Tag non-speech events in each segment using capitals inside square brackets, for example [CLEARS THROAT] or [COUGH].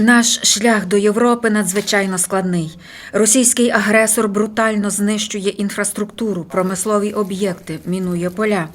Наш шлях до Європи надзвичайно складний. Російський агресор брутально знищує інфраструктуру, промислові об'єкти, мінує поля.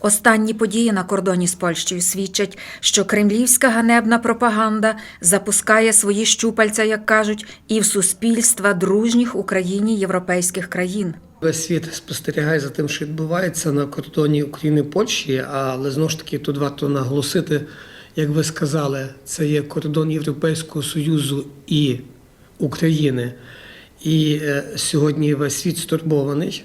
Останні події на кордоні з Польщею свідчать, що кремлівська ганебна пропаганда запускає свої щупальця, як кажуть, і в суспільства дружніх Україні європейських країн. Весь світ спостерігає за тим, що відбувається на кордоні України Польщі, але знову ж таки тут варто наголосити, як ви сказали, це є кордон Європейського Союзу і України. І е, сьогодні весь світ стурбований.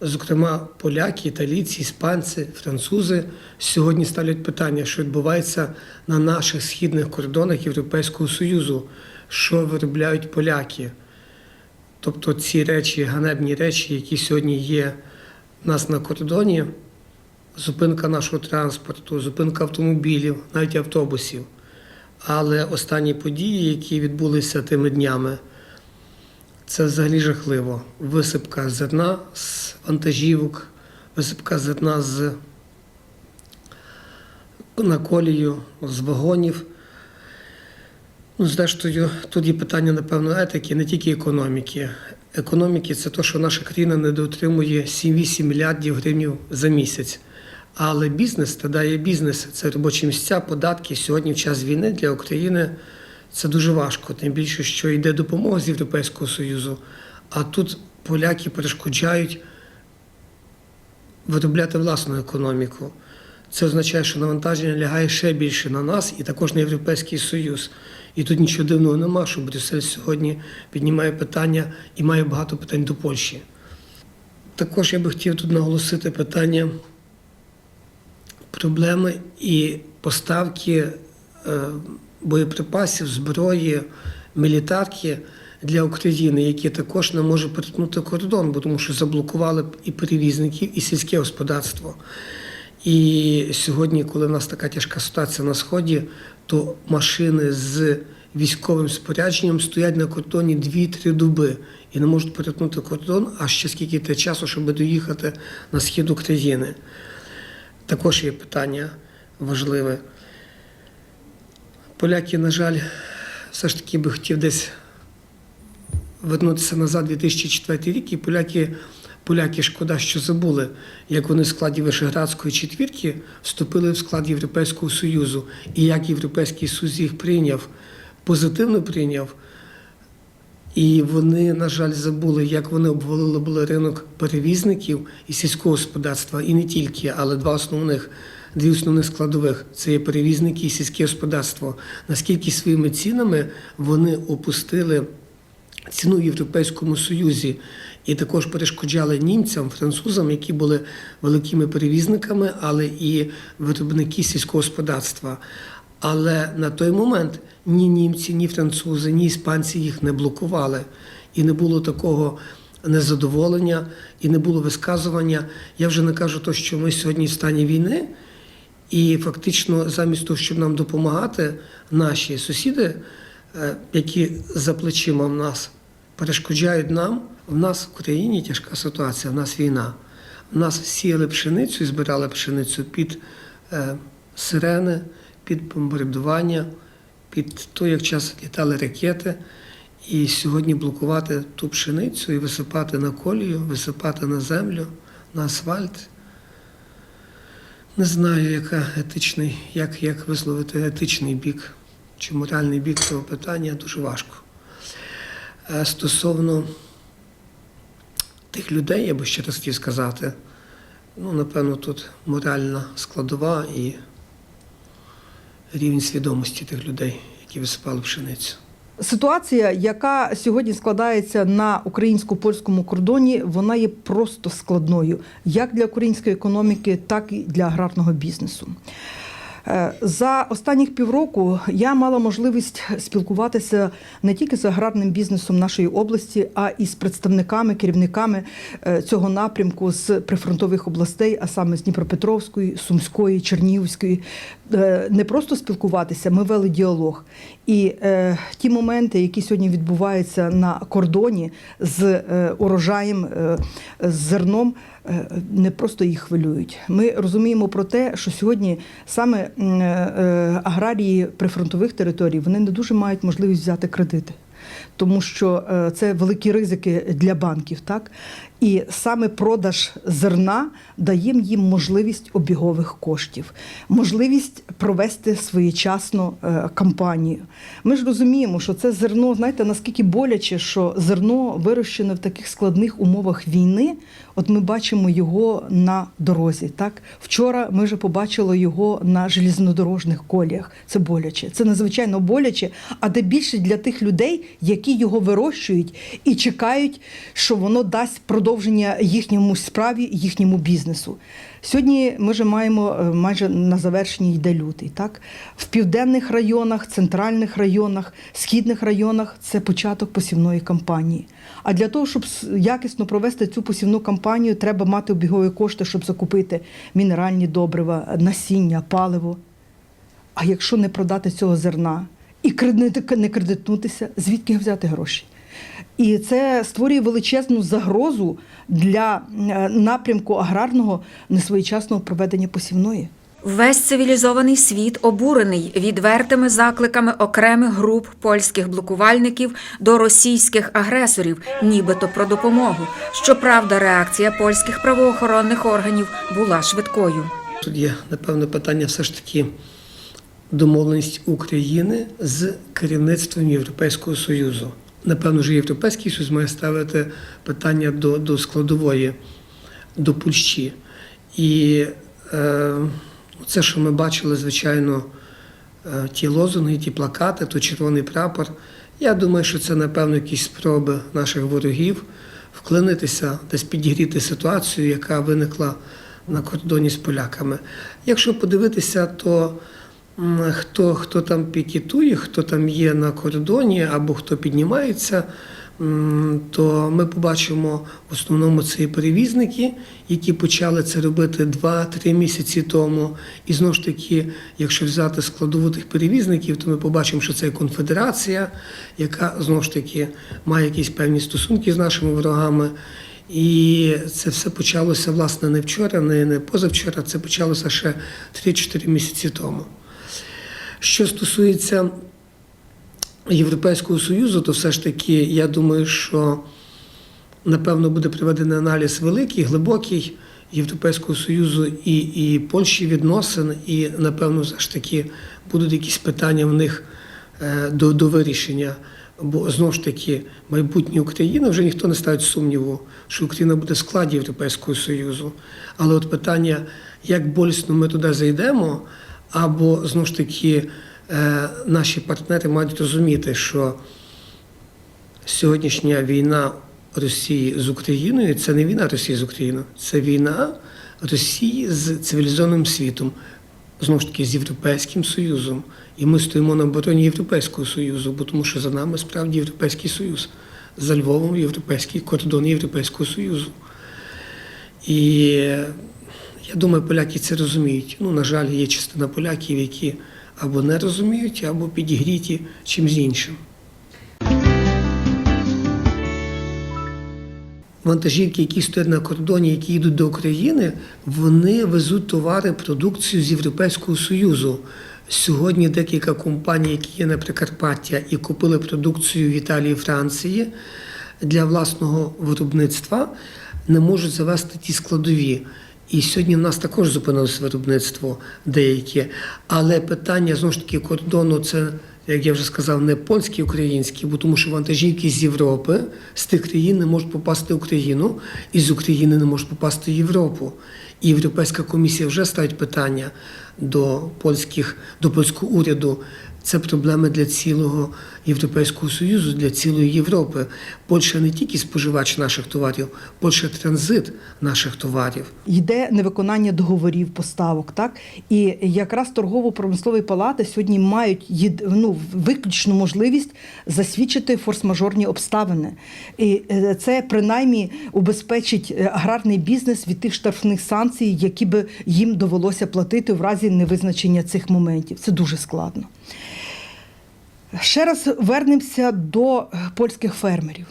Зокрема, поляки, італійці, іспанці, французи сьогодні ставлять питання, що відбувається на наших східних кордонах Європейського Союзу, що виробляють поляки. Тобто ці речі, ганебні речі, які сьогодні є в нас на кордоні, зупинка нашого транспорту, зупинка автомобілів, навіть автобусів. Але останні події, які відбулися тими днями, це взагалі жахливо. Висипка зерна з вантажівок, висипка зерна з на колію, з вагонів. Ну, зрештою, тут є питання, напевно, етики, не тільки економіки. Економіки це те, що наша країна недоотримує 7-8 мільярдів гривень за місяць. Але бізнес та дає бізнес, це робочі місця, податки. Сьогодні в час війни для України це дуже важко, тим більше, що йде допомога з Європейського Союзу. А тут поляки перешкоджають виробляти власну економіку. Це означає, що навантаження лягає ще більше на нас і також на Європейський Союз. І тут нічого дивного нема, що Брюссель сьогодні піднімає питання і має багато питань до Польщі. Також я би хотів тут наголосити питання проблеми і поставки е, боєприпасів, зброї, мілітарки для України, які також не можуть перетнути кордон, бо тому що заблокували і перевізників, і сільське господарство. І сьогодні, коли в нас така тяжка ситуація на сході, то машини з військовим спорядженням стоять на кордоні 2-3 доби і не можуть перетнути кордон, а ще скільки йде часу, щоб доїхати на схід України. Також є питання важливе. Поляки, на жаль, все ж таки би хотів десь вернутися назад 2004 рік, і поляки, поляки шкода, що забули, як вони в складі Вишеградської четвірки вступили в склад Європейського Союзу, і як Європейський Союз їх прийняв, позитивно прийняв. І вони, на жаль, забули, як вони обвалили були ринок перевізників і сільського господарства, і не тільки, але два основних, дві основних складових це є перевізники і сільське господарство. Наскільки своїми цінами вони опустили ціну в Європейському Союзі і також перешкоджали німцям, французам, які були великими перевізниками, але і виробники сільського господарства. Але на той момент ні німці, ні французи, ні іспанці їх не блокували. І не було такого незадоволення, і не було висказування. Я вже не кажу то, що ми сьогодні в стані війни, і фактично, замість того, щоб нам допомагати, наші сусіди, е, які за плечима в нас перешкоджають нам, в нас в Україні тяжка ситуація, в нас війна. В нас сіяли пшеницю і збирали пшеницю під е, сирени, під бомбардування, під то, як час літали ракети. І сьогодні блокувати ту пшеницю і висипати на колію, висипати на землю, на асфальт. Не знаю, яка етичний, як, як висловити етичний бік чи моральний бік цього питання дуже важко. Е, Стосовно тих людей, я би ще раз хотів сказати, ну, напевно, тут моральна складова і рівень свідомості тих людей, які висипали пшеницю. Ситуація, яка сьогодні складається на українсько-польському кордоні, вона є просто складною як для української економіки, так і для аграрного бізнесу. Е, За останніх півроку я мала можливість спілкуватися не тільки з аграрним бізнесом нашої області, а і з представниками, керівниками е, цього напрямку з прифронтових областей, а саме з Дніпропетровської, Сумської, Чернігівської. Е, Не просто спілкуватися, ми вели діалог. І е, ті моменти, які сьогодні відбуваються на кордоні з урожаєм, з зерном, не просто їх хвилюють. Ми розуміємо про те, що сьогодні саме е, аграрії прифронтових територій вони не дуже мають можливість взяти кредити. Тому що е, це великі ризики для банків, так і саме продаж зерна дає їм можливість обігових коштів, можливість провести своєчасно е, кампанію. Ми ж розуміємо, що це зерно, знаєте, наскільки боляче, що зерно вирощене в таких складних умовах війни. От ми бачимо його на дорозі. Так вчора ми вже побачили його на железнодорожних коліях. Це боляче, це надзвичайно боляче. А де більше для тих людей, які його вирощують і чекають, що воно дасть продовження їхньому справі, їхньому бізнесу. Сьогодні ми вже маємо е, майже на завершенні йде лютий. Так в південних районах, центральних районах, східних районах це початок посівної кампанії. А для того, щоб якісно провести цю посівну кампанію, треба мати обігові кошти, щоб закупити мінеральні добрива, насіння, паливо. А якщо не продати цього зерна і не кредитнутися, звідки взяти гроші? І це створює величезну загрозу для е, напрямку аграрного несвоєчасного проведення посівної. Весь цивілізований світ обурений відвертими закликами окремих груп польських блокувальників до російських агресорів, нібито про допомогу. Щоправда, реакція польських правоохоронних органів була швидкою. Тут є, напевно, питання все ж таки домовленість України з керівництвом Європейського Союзу. Напевно, вже Європейський Союз має ставити питання до, до складової, до Польщі. І е, це, що ми бачили, звичайно, е, ті лозунги, ті плакати, то червоний прапор. Я думаю, що це, напевно, якісь спроби наших ворогів вклинитися, десь підігріти ситуацію, яка виникла на кордоні з поляками. Якщо подивитися, то хто, хто там пікетує, хто там є на кордоні або хто піднімається, то ми побачимо в основному це і перевізники, які почали це робити 2-3 місяці тому. І знову ж таки, якщо взяти складову тих перевізників, то ми побачимо, що це конфедерація, яка знову ж таки має якісь певні стосунки з нашими ворогами. І це все почалося власне не вчора, не, позавчора, це почалося ще 3-4 місяці тому. Що стосується Європейського Союзу, то все ж таки я думаю, що напевно буде проведений аналіз великий, глибокий Європейського Союзу і, і Польщі відносин, і напевно все ж таки будуть якісь питання в них е, до, до вирішення. Бо знову ж таки майбутнє України вже ніхто не ставить сумніву, що Україна буде в складі Європейського Союзу. Але от питання, як болісно ми туди зайдемо, або знову ж таки е, наші партнери мають розуміти, що сьогоднішня війна Росії з Україною це не війна Росії з Україною, це війна Росії з цивілізованим світом, знову ж таки з Європейським Союзом. І ми стоїмо на обороні Європейського Союзу, бо тому що за нами справді Європейський Союз, за Львовом європейський кордон Європейського Союзу. І я думаю, поляки це розуміють. Ну, на жаль, є частина поляків, які або не розуміють, або підігріті чимось іншим. Вантажівки, які стоять на кордоні, які йдуть до України, вони везуть товари, продукцію з Європейського Союзу. Сьогодні декілька компаній, які є на Прикарпаття і купили продукцію в Італії Франції для власного виробництва, не можуть завести ті складові. І сьогодні в нас також зупинилося виробництво деяке. Але питання знову ж таки кордону це, як я вже сказав, не польські, українські, бо тому що вантажівки з Європи, з тих країн не можуть попасти в Україну, і з України не можуть попасти в Європу. І Європейська комісія вже ставить питання до польських, до польського уряду. Це проблеми для цілого Європейського Союзу, для цілої Європи. Польща не тільки споживач наших товарів, Польща транзит наших товарів. Йде невиконання договорів поставок, так і якраз торгово-промислові палати сьогодні мають ну, виключну можливість засвідчити форс-мажорні обставини. І е, це принаймні убезпечить е, аграрний бізнес від тих штрафних санкцій, які би їм довелося платити в разі невизначення цих моментів. Це дуже складно. Ще раз вернемося до е, польських фермерів.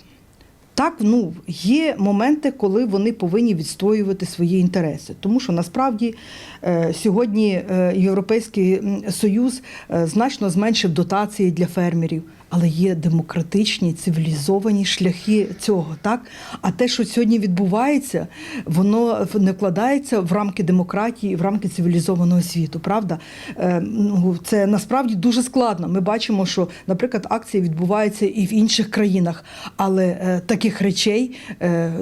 Так, ну є моменти, коли вони повинні відстоювати свої інтереси, тому що насправді е, сьогодні е, Європейський Союз значно зменшив дотації для фермерів, але є демократичні цивілізовані шляхи цього. Так, а те, що сьогодні відбувається, воно не вкладається в рамки демократії, в рамки цивілізованого світу. Правда, Е, ну, це насправді дуже складно. Ми бачимо, що, наприклад, акції відбуваються і в інших країнах, але е, таких речей е,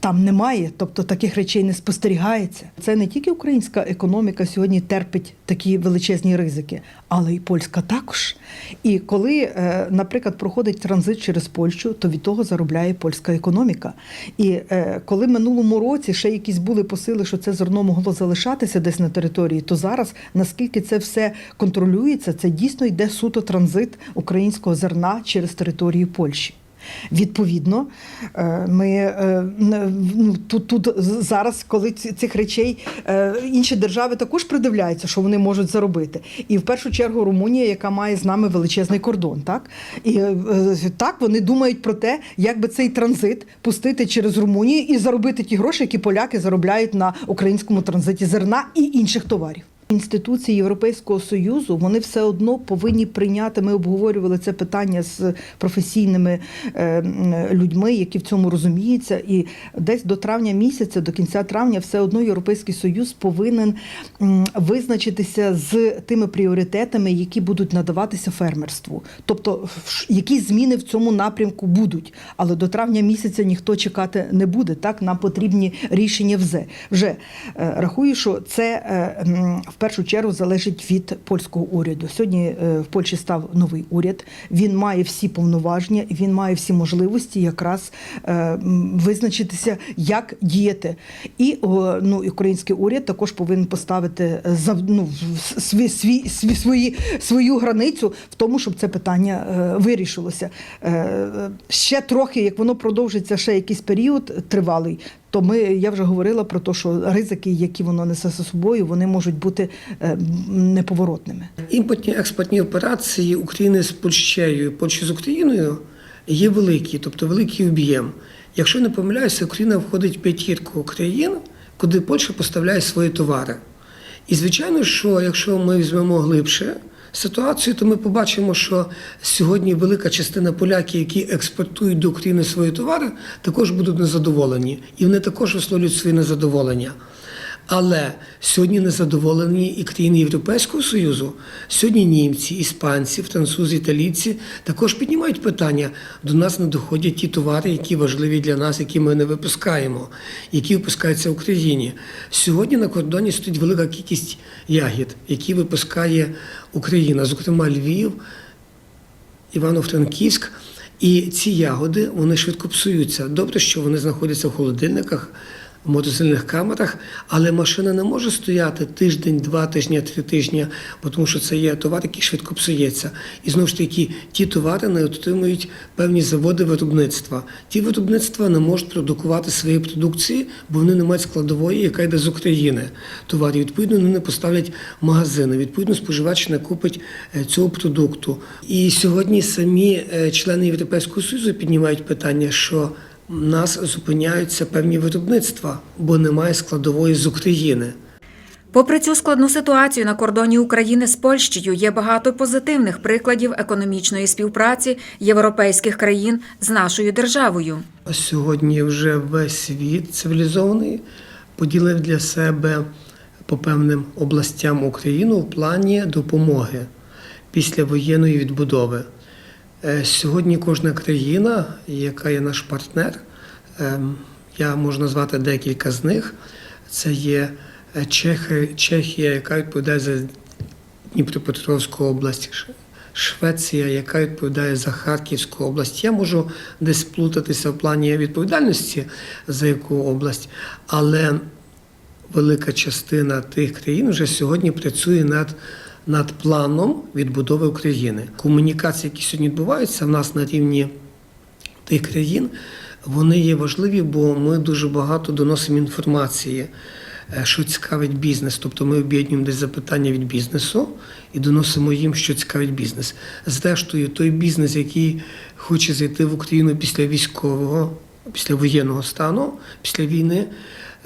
там немає, тобто таких речей не спостерігається. Це не тільки українська економіка сьогодні терпить такі величезні ризики, але й польська також. І коли, наприклад, проходить транзит через Польщу, то від того заробляє польська економіка. І е, коли минулому році ще якісь були посили, що це зерно могло залишатися десь на території, то зараз наскільки це все контролюється, це дійсно йде суто транзит українського зерна через територію Польщі. Відповідно, е, ми е, ну, тут, тут зараз, коли цих речей е, інші держави також придивляються, що вони можуть заробити. І в першу чергу Румунія, яка має з нами величезний кордон, так і так вони думають про те, як би цей транзит пустити через Румунію і заробити ті гроші, які поляки заробляють на українському транзиті зерна і інших товарів. Інституції Європейського союзу вони все одно повинні прийняти. Ми обговорювали це питання з професійними е, людьми, які в цьому розуміються. І десь до травня місяця, до кінця травня, все одно Європейський Союз повинен визначитися з тими пріоритетами, які будуть надаватися фермерству. Тобто, якісь зміни в цьому напрямку будуть, але до травня місяця ніхто чекати не буде. Так нам потрібні рішення вже. Вже Е, рахую, що це е, першу чергу залежить від польського уряду. Сьогодні е, в Польщі став новий уряд. Він має всі повноваження, він має всі можливості якраз е, визначитися, як діяти. І ну, український уряд також повинен поставити е, ну, свій, свій, свої, свою границю в тому, щоб це питання вирішилося. Ще трохи, як воно продовжиться ще якийсь період тривалий. То ми я вже говорила про те, що ризики, які воно несе за собою, вони можуть бути е, неповоротними. Імпортні експортні операції України з Польщею, Польщі з Україною є великі, тобто великий об'єм. Якщо не помиляюся, Україна входить в п'ятірку країн, куди Польща поставляє свої товари. І звичайно, що якщо ми візьмемо глибше ситуацію, то ми побачимо, що сьогодні велика частина поляків, які експортують до України свої товари, також будуть незадоволені. І вони також висловлюють своє незадоволення. Але сьогодні незадоволені і країни Європейського Союзу. Сьогодні німці, іспанці, французи, італійці також піднімають питання. До нас не доходять ті товари, які важливі для нас, які ми не випускаємо, які випускаються в Україні. Сьогодні на кордоні стоїть велика кількість ягід, які випускає Україна, зокрема Львів, Івано-Франківськ. І ці ягоди вони швидко псуються. Добре, що вони знаходяться в холодильниках, в морозильних камерах, але машина не може стояти тиждень, два тижні, три тижні, бо тому що це є товар, який швидко псується. І знову ж таки, ті товари не отримують певні заводи виробництва. Ті виробництва не можуть продукувати свої продукції, бо вони не мають складової, яка йде з України. Товарів відповідно вони не поставлять магазини. Відповідно, споживач не купить е, цього продукту. І сьогодні самі е, члени Європейського Союзу піднімають питання, що нас зупиняються певні виробництва, бо немає складової з України. Попри цю складну ситуацію на кордоні України з Польщею є багато позитивних прикладів економічної співпраці європейських країн з нашою державою. Сьогодні вже весь світ цивілізований поділив для себе по певним областям Україну в плані допомоги після воєнної відбудови. Е, Сьогодні кожна країна, яка є наш партнер, ем, я можу назвати декілька з них. Це є е, Чехія, яка відповідає за Дніпропетровську область, Швеція, яка відповідає за Харківську область. Я можу десь плутатися в плані відповідальності за яку область, але велика частина тих країн вже сьогодні працює над, над планом відбудови України. Комунікації, які сьогодні відбуваються в нас на рівні тих країн, вони є важливі, бо ми дуже багато доносимо інформації. е, що цікавить бізнес. Тобто ми об'єднуємо десь запитання від бізнесу і доносимо їм, що цікавить бізнес. Зрештою, той бізнес, який хоче зайти в Україну після військового, після воєнного стану, після війни.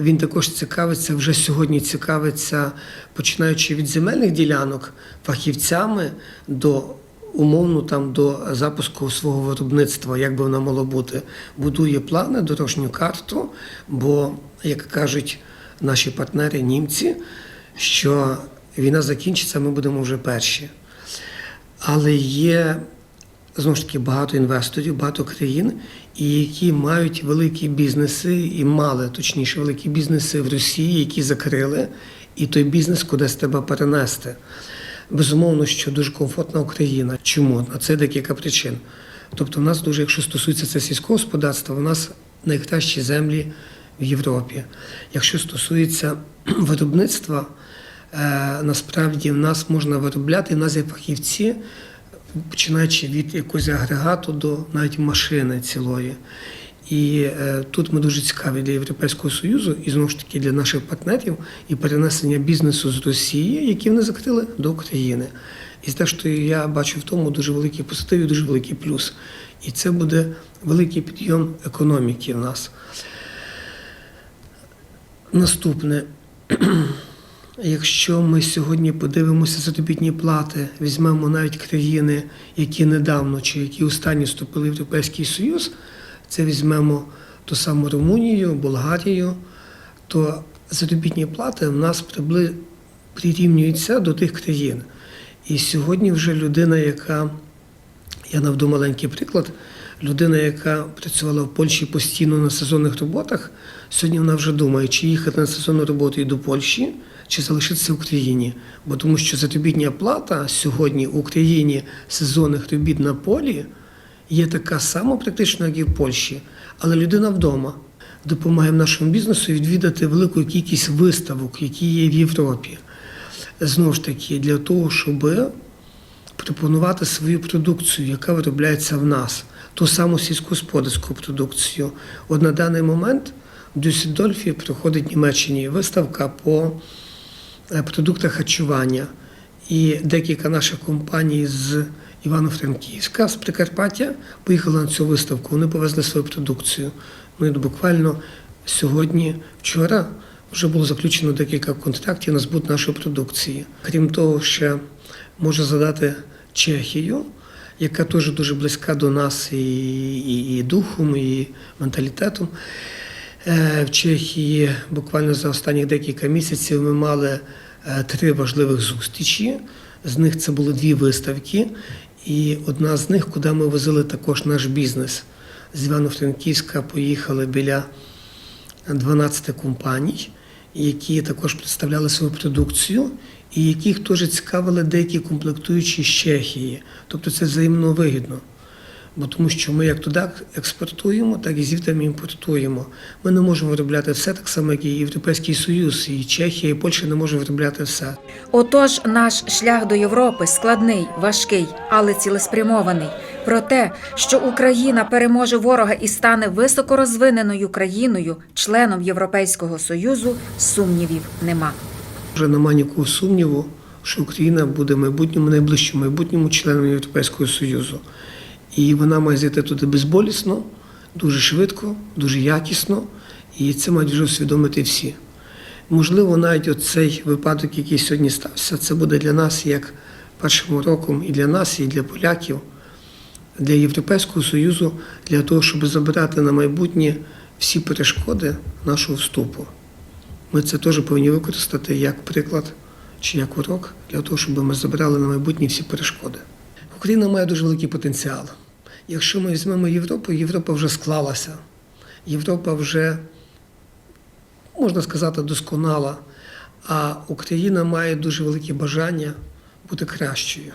Він також цікавиться вже сьогодні. Цікавиться, починаючи від земельних ділянок, фахівцями до умовно там до запуску свого виробництва, як би воно мало бути, будує плани, дорожню карту. Бо, як кажуть наші партнери, німці, що війна закінчиться, ми будемо вже перші. Але є знову ж таки багато інвесторів, багато країн, і які мають великі бізнеси, і мали точніше великі бізнеси в Росії, які закрили, і той бізнес кудись треба перенести. Безумовно, що дуже комфортна Україна. Чому? На це декілька причин. Тобто, в нас дуже, якщо стосується це сільського господарства, у нас найкращі землі в Європі. Якщо стосується [CLEARS THROAT] виробництва, е, насправді в нас можна виробляти, в нас є фахівці, починаючи від якогось агрегату до навіть машини цілої. І е, тут ми дуже цікаві для Європейського Союзу і знову ж таки для наших партнерів і перенесення бізнесу з Росії, який вони закрили, до України. І зрештою, я бачу в тому дуже великий позитив і дуже великий плюс. І це буде великий підйом економіки в нас. Наступне. Якщо ми сьогодні подивимося заробітні плати, візьмемо навіть країни, які недавно чи які останні вступили в Європейський Союз, це візьмемо ту саму Румунію, Болгарію, то заробітні плати в нас прибли, прирівнюються до тих країн. І сьогодні вже людина, яка, я наведу маленький приклад, людина, яка працювала в Польщі постійно на сезонних роботах, сьогодні вона вже думає, чи їхати на сезонну роботу і до Польщі, чи залишитися в Україні. Бо тому що заробітня плата сьогодні в Україні сезонних робіт на полі є така сама практично, як і в Польщі, але людина вдома. Допомагає нашому бізнесу відвідати велику кількість виставок, які є в Європі. Знову ж таки, для того, щоб пропонувати свою продукцію, яка виробляється в нас, ту саму сільськогосподарську продукцію. От на даний момент в Дюссельдорфі проходить в Німеччині виставка по продуктах харчування. І декілька наших компаній з Івано-Франківська, з Прикарпаття, поїхали на цю виставку. Вони повезли свою продукцію. Ну і буквально сьогодні, вчора, вже було заключено декілька контрактів на збут нашої продукції. Крім того, ще можу задати Чехію, яка теж дуже близька до нас і, і, і духом, і менталітетом. Е, В Чехії буквально за останні декілька місяців ми мали е, три важливих зустрічі. З них це були дві виставки, і одна з них, куди ми возили також наш бізнес. З Івано-Франківська поїхали біля 12 компаній, які також представляли свою продукцію, і яких теж цікавили деякі комплектуючі з Чехії. Тобто це взаємно вигідно. Бо тому що ми як туди експортуємо, так і звідти ми імпортуємо. Ми не можемо виробляти все так само, як і Європейський Союз, і Чехія, і Польща не може виробляти все. Отож, наш шлях до Європи складний, важкий, але цілеспрямований. Про те, що Україна переможе ворога і стане високорозвиненою країною, членом Європейського Союзу, сумнівів нема. Вже немає ніякого сумніву, що Україна буде в майбутньому, найближчому майбутньому членом Європейського Союзу. І вона має зайти туди безболісно, дуже швидко, дуже якісно, і це мають вже усвідомити всі. Можливо, навіть оцей випадок, який сьогодні стався, це буде для нас як першим уроком і для нас, і для поляків, для Європейського Союзу, для того, щоб забирати на майбутнє всі перешкоди нашого вступу. Ми це теж повинні використати як приклад чи як урок для того, щоб ми забирали на майбутнє всі перешкоди. Україна має дуже великий потенціал. Якщо ми візьмемо Європу, Європа вже склалася. Європа вже, можна сказати, досконала, а Україна має дуже велике бажання бути кращою.